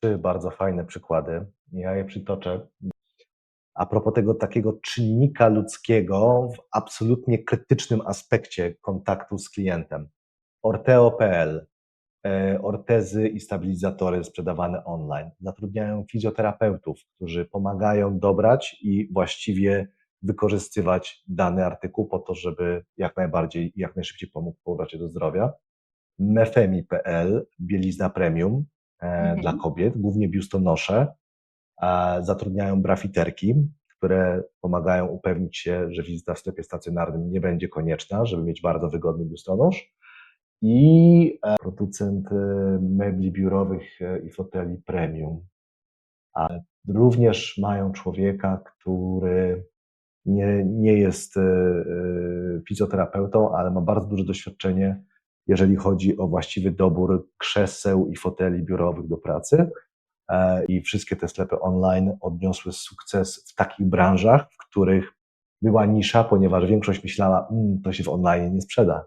trzy bardzo fajne przykłady. Ja je przytoczę. A propos tego takiego czynnika ludzkiego w absolutnie krytycznym aspekcie kontaktu z klientem. Orteo.pl, e, ortezy i stabilizatory sprzedawane online. Zatrudniają fizjoterapeutów, którzy pomagają dobrać i właściwie wykorzystywać dany artykuł po to, żeby jak najbardziej jak najszybciej pomógł powrocie do zdrowia. Mefemi.pl, bielizna premium Mhm. dla kobiet, głównie biustonosze. Zatrudniają grafiterki, które pomagają upewnić się, że wizyta w sklepie stacjonarnym nie będzie konieczna, żeby mieć bardzo wygodny biustonosz. I e, producent e, mebli biurowych e, i foteli premium. Również mają człowieka, który nie, nie jest e, e, fizjoterapeutą, ale ma bardzo duże doświadczenie, jeżeli chodzi o właściwy dobór krzeseł i foteli biurowych do pracy. E, I wszystkie te sklepy online odniosły sukces w takich branżach, w których była nisza, ponieważ większość myślała, "Mm, to się w online nie sprzeda.